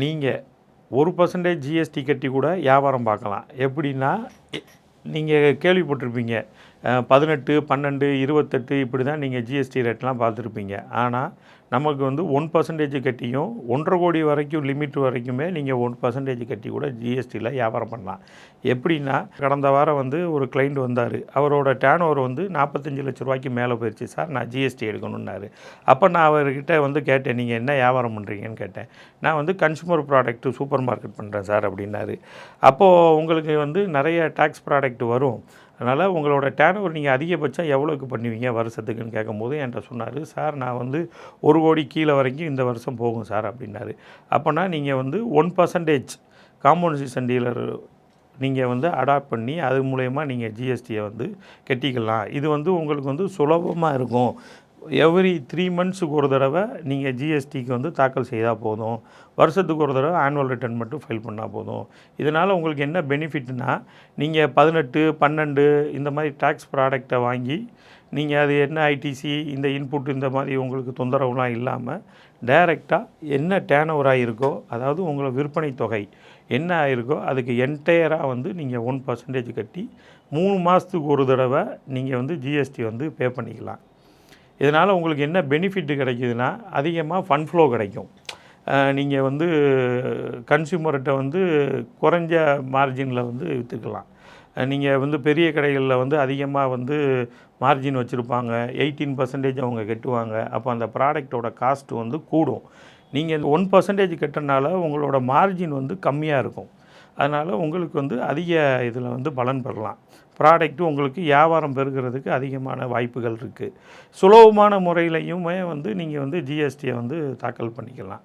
நீங்கள் ஒரு percentage GST கட்டி கூட வியாபாரம் பார்க்கலாம். எப்படின்னா நீங்கள் கேள்விப்பட்டிருப்பீங்க பதினெட்டு பன்னெண்டு இருபத்தெட்டு இப்படி தான் நீங்கள் ஜிஎஸ்டி ரேட்லாம் பார்த்துருப்பீங்க. ஆனால் நமக்கு வந்து ஒன் பர்சன்டேஜ் கட்டியும் ஒன்றரை கோடி வரைக்கும் லிமிட் வரைக்குமே நீங்கள் ஒன் பர்சன்டேஜ் கட்டி கூட ஜிஎஸ்டியில் வியாபாரம் பண்ணலாம். எப்படின்னா கடந்த வாரம் வந்து ஒரு கிளைண்ட் வந்தார். அவரோட டேன் ஓவர் வந்து நாற்பத்தஞ்சு லட்ச ரூபாய்க்கு மேலே போயிடுச்சு சார் நான் ஜிஎஸ்டி எடுக்கணுன்னாரு அப்போ நான் அவர்கிட்ட வந்து கேட்டேன் நீங்கள் என்ன வியாபாரம் பண்ணுறீங்கன்னு கேட்டேன். நான் வந்து கன்சூமர் ப்ராடக்ட் சூப்பர் மார்க்கெட் பண்ணுறேன் சார் அப்படின்னாரு. அப்போது உங்களுக்கு வந்து நிறைய டேக்ஸ் ப்ராடக்ட் வரும். அதனால் உங்களோட டேன் ஓவர் நீங்கள் அதிகபட்சம் எவ்வளோக்கு பண்ணுவீங்க வருஷத்துக்குன்னு கேட்கும்போது என்கிட்ட சொன்னார் சார் நான் வந்து ஒரு கோடி கீழே வரைக்கும் இந்த வருஷம் போகும் சார் அப்படின்னாரு. அப்போனா நீங்கள் வந்து ஒன் பர்சன்டேஜ் காம்பன்சேஷன் டீலர் நீங்கள் வந்து அடாப்ட் பண்ணி அது மூலயமா நீங்கள் ஜிஎஸ்டியை வந்து கட்டிக்கலாம். இது வந்து உங்களுக்கு வந்து சுலபமாக இருக்கும். எவ்ரி த்ரீ மந்த்ஸுக்கு ஒரு தடவை நீங்கள் ஜிஎஸ்டிக்கு வந்து தாக்கல் செய்தால் போதும். வருஷத்துக்கு ஒரு தடவை ஆனுவல் ரிட்டர்ன் மட்டும் ஃபைல் பண்ணால் போதும். இதனால் உங்களுக்கு என்ன பெனிஃபிட்னா நீங்கள் பதினெட்டு பன்னெண்டு இந்த மாதிரி டேக்ஸ் ப்ராடக்டை வாங்கி நீங்கள் அது என்ன ஐடிசி இந்த இன்புட் இந்த மாதிரி உங்களுக்கு தொந்தரவுலாம் இல்லாமல் டைரெக்டாக என்ன டேன் ஓவர் ஆகிருக்கோ அதாவது உங்களை விற்பனை தொகை என்ன ஆகிருக்கோ அதுக்கு என்டையராக வந்து நீங்கள் ஒன் பர்சன்டேஜ் கட்டி மூணு மாதத்துக்கு ஒரு தடவை நீங்கள் வந்து ஜிஎஸ்டி வந்து பே பண்ணிக்கலாம். இதனால் உங்களுக்கு என்ன பெனிஃபிட் கிடைக்குதுன்னா அதிகமாக ஃபண்ட் ஃப்ளோ கிடைக்கும். நீங்கள் வந்து கன்சியூமர்கிட்ட வந்து குறைஞ்ச மார்ஜினில் வந்து விற்றுக்கலாம் நீங்கள் வந்து பெரிய கடைகளில் வந்து அதிகமாக வந்து மார்ஜின் வச்சுருப்பாங்க. எயிட்டீன் பர்சன்டேஜ் அவங்க கட்டுவாங்க. அப்போ அந்த ப்ராடக்டோட காஸ்ட் வந்து கூடும். நீங்கள் ஒன் பர்சன்டேஜ் கட்டினால உங்களோட மார்ஜின் வந்து கம்மியாக இருக்கும். அதனால் உங்களுக்கு வந்து அதிக இதில் வந்து பலன் பெறலாம். ப்ராடக்ட்டு உங்களுக்கு வியாபாரம் பெறுகிறதுக்கு அதிகமான வாய்ப்புகள் இருக்குது சுலபமான முறையிலையுமே வந்து நீங்கள் வந்து ஜிஎஸ்டியை வந்து தாக்கல் பண்ணிக்கலாம்.